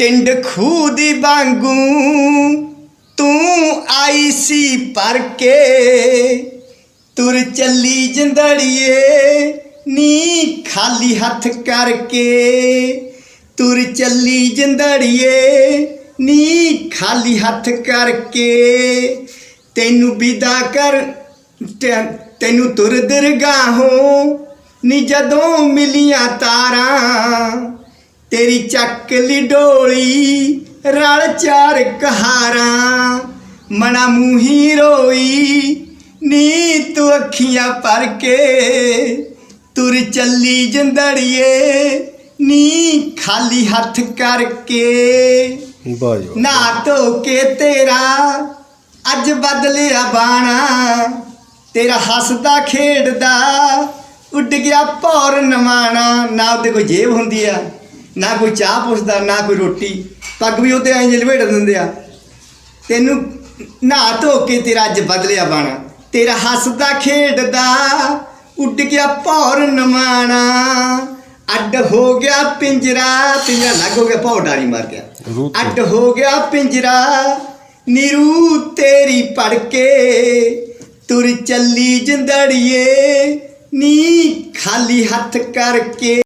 ਟਿੰਡ ਖੂਹ ਦੀ ਵਾਂਗੂ ਤੂੰ ਆਈ ਸੀ ਪਰ ਕੇ। ਤੁਰ ਚੱਲੀ ਜੰਦੜੀਏ ਨੀ ਖਾਲੀ ਹੱਥ ਕਰਕੇ। ਤੁਰ ਚੱਲੀ ਜੰਦੜੀਏ ਨੀ ਖਾਲੀ ਹੱਥ ਕਰਕੇ। ਤੈਨੂੰ ਵਿਦਾ ਕਰ ਤੈਨੂੰ ਤੁਰ ਦਰਗਾਹੋਂ ਨੀ ਜਦੋਂ ਮਿਲੀਆਂ ਤਾਰਾਂ। ਤੇਰੀ ਚੱਕ ਲਈ ਡੋਲੀ ਰਲ ਚਾਰ ਕਹਾਰਾਂ ਮਣਾ ਮੂੰਹੀ ਰੋਈ ਨੀ ਤੂੰ ਅੱਖੀਆਂ ਭਰ ਕੇ ਤੁਰ ਚੱਲੀ ਜਿੰਦੜੀਏ ਨੀ ਖਾਲੀ ਹੱਥ ਕਰਕੇ। ਵਾਹ ਜੀ ਵਾਹ। ਨਾ ਧੋ ਕੇ ਤੇਰਾ ਅੱਜ ਬਦਲਿਆ ਬਾਣਾ ਤੇਰਾ ਹੱਸਦਾ ਖੇਡਦਾ ਉੱਡ ਗਿਆ ਭੌਰ ਨਵਾਣਾ। ਨਾ ਉਹਦੇ ਕੋਈ ਜੇਬ ਹੁੰਦੀ ਆ। ਨਾ ਕੋਈ ਚਾਹ ਪੁੱਛਦਾ ਨਾ ਕੋਈ ਰੋਟੀ। ਪੱਗ ਵੀ ਉਹਦੇ ਐਂ ਲਵੇੜ ਦਿੰਦੇ ਆ। ਤੈਨੂੰ ਨਾ ਧੋ ਕੇ ਤੇਰਾ ਅੱਜ ਬਦਲਿਆ ਬਾਣਾ। ਤੇਰਾ ਹੱਸਦਾ ਖੇਡਦਾ ਉੱਡ ਗਿਆ ਭੌਰ ਨਵਾਣਾ ਅੱਡ ਹੋ ਗਿਆ ਪਿੰਜਰਾ ਪਿੰਜਰਾ ਲੱਗ ਹੋ ਗਿਆ ਭੌਰ ਡਾਰੀ ਮਾਰ ਗਿਆ। ਅੱਡ ਹੋ ਗਿਆ ਪਿੰਜਰਾ ਨਿਰੂ ਤੇਰੀ ਪੜ ਕੇ ਤੁਰ ਚੱਲੀ ਜਿੰਦੜੀਏ ਨੀ ਖਾਲੀ ਹੱਥ ਕਰਕੇ।